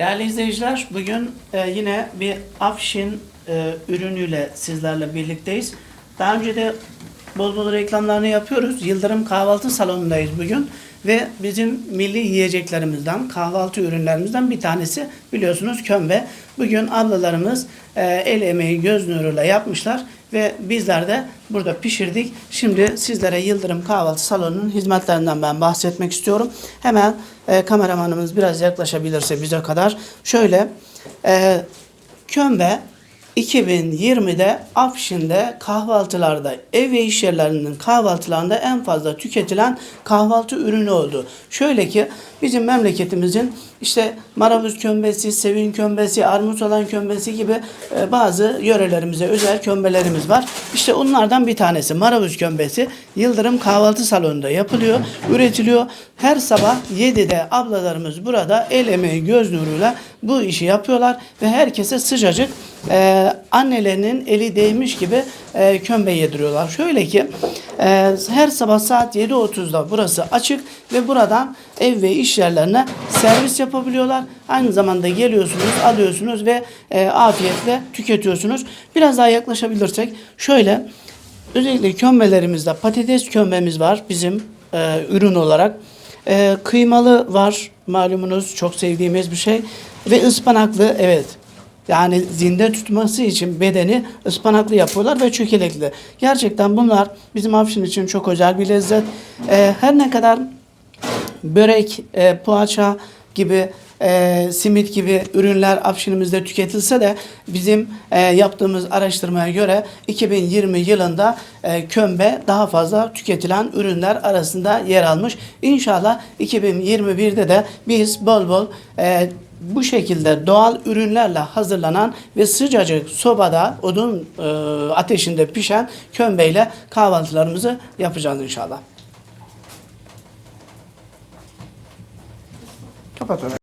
Değerli izleyiciler, bugün e, yine bir Afşin e, ürünüyle sizlerle birlikteyiz. Daha önce de bol bol reklamlarını yapıyoruz. Yıldırım Kahvaltı Salonu'ndayız bugün. Ve bizim milli yiyeceklerimizden, kahvaltı ürünlerimizden bir tanesi biliyorsunuz kömbe. Bugün ablalarımız e, el emeği göz nuruyla yapmışlar ve bizler de burada pişirdik. Şimdi sizlere Yıldırım Kahvaltı Salonu'nun hizmetlerinden ben bahsetmek istiyorum. Hemen e, kameramanımız biraz yaklaşabilirse bize kadar. Şöyle e, kömbe 2020'de Afşin'de kahvaltılarda, ev ve iş yerlerinin kahvaltılarında en fazla tüketilen kahvaltı ürünü oldu. Şöyle ki bizim memleketimizin işte maravuz kömbesi, sevin kömbesi, armut olan kömbesi gibi e, bazı yörelerimize özel kömbelerimiz var. İşte onlardan bir tanesi maravuz kömbesi Yıldırım Kahvaltı Salonu'nda yapılıyor, üretiliyor. Her sabah 7'de ablalarımız burada el emeği göz nuruyla bu işi yapıyorlar ve herkese sıcacık e, annelerinin eli değmiş gibi e, kömbe yediriyorlar. Şöyle ki e, her sabah saat 7.30'da burası açık ve buradan ev ve iş yerlerine servis yapabiliyorlar. Aynı zamanda geliyorsunuz, alıyorsunuz ve e, afiyetle tüketiyorsunuz. Biraz daha yaklaşabilirsek şöyle özellikle kömbelerimizde patates kömbemiz var bizim e, ürün olarak. E, kıymalı var malumunuz çok sevdiğimiz bir şey ve ıspanaklı evet yani zinde tutması için bedeni ıspanaklı yapıyorlar ve çökelekli. Gerçekten bunlar bizim Afşin için çok özel bir lezzet. Ee, her ne kadar börek, e, poğaça gibi e, simit gibi ürünler Afşinimizde tüketilse de bizim e, yaptığımız araştırmaya göre 2020 yılında e, kömbe daha fazla tüketilen ürünler arasında yer almış. İnşallah 2021'de de biz bol bol e, bu şekilde doğal ürünlerle hazırlanan ve sıcacık sobada odun e, ateşinde pişen kömbeyle kahvaltılarımızı yapacağız inşallah. Kapat onu.